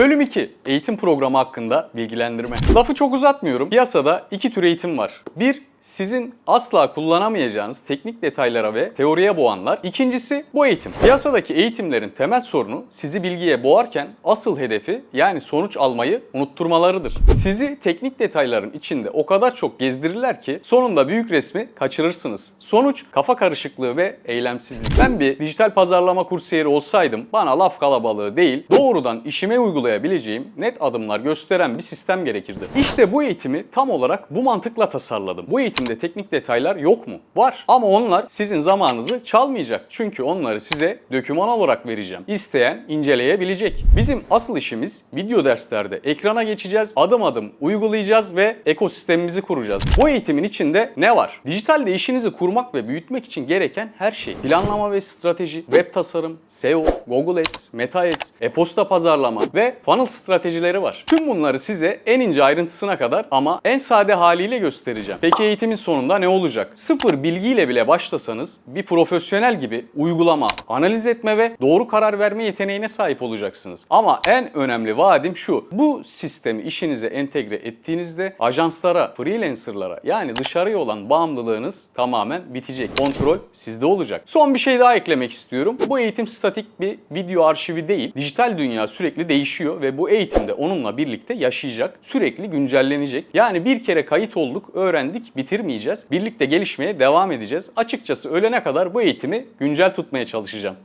Bölüm 2. Eğitim programı hakkında bilgilendirme. Lafı çok uzatmıyorum. Piyasada iki tür eğitim var. Bir, sizin asla kullanamayacağınız teknik detaylara ve teoriye boğanlar. İkincisi bu eğitim. Piyasadaki eğitimlerin temel sorunu sizi bilgiye boğarken asıl hedefi yani sonuç almayı unutturmalarıdır. Sizi teknik detayların içinde o kadar çok gezdirirler ki sonunda büyük resmi kaçırırsınız. Sonuç kafa karışıklığı ve eylemsizlik. Ben bir dijital pazarlama kursiyeri olsaydım bana laf kalabalığı değil doğrudan işime uygulayabileceğim net adımlar gösteren bir sistem gerekirdi. İşte bu eğitimi tam olarak bu mantıkla tasarladım. Bu eğitimde teknik detaylar yok mu? Var. Ama onlar sizin zamanınızı çalmayacak. Çünkü onları size döküman olarak vereceğim. İsteyen inceleyebilecek. Bizim asıl işimiz video derslerde ekrana geçeceğiz, adım adım uygulayacağız ve ekosistemimizi kuracağız. Bu eğitimin içinde ne var? Dijitalde işinizi kurmak ve büyütmek için gereken her şey. Planlama ve strateji, web tasarım, SEO, Google Ads, Meta Ads, e-posta pazarlama ve funnel stratejileri var. Tüm bunları size en ince ayrıntısına kadar ama en sade haliyle göstereceğim. Peki eğitimin sonunda ne olacak? Sıfır bilgiyle bile başlasanız bir profesyonel gibi uygulama, analiz etme ve doğru karar verme yeteneğine sahip olacaksınız. Ama en önemli vaadim şu. Bu sistemi işinize entegre ettiğinizde ajanslara, freelancerlara yani dışarıya olan bağımlılığınız tamamen bitecek. Kontrol sizde olacak. Son bir şey daha eklemek istiyorum. Bu eğitim statik bir video arşivi değil. Dijital dünya sürekli değişiyor ve bu eğitimde onunla birlikte yaşayacak. Sürekli güncellenecek. Yani bir kere kayıt olduk, öğrendik, bitirmeyeceğiz. Birlikte gelişmeye devam edeceğiz. Açıkçası ölene kadar bu eğitimi güncel tutmaya çalışacağım.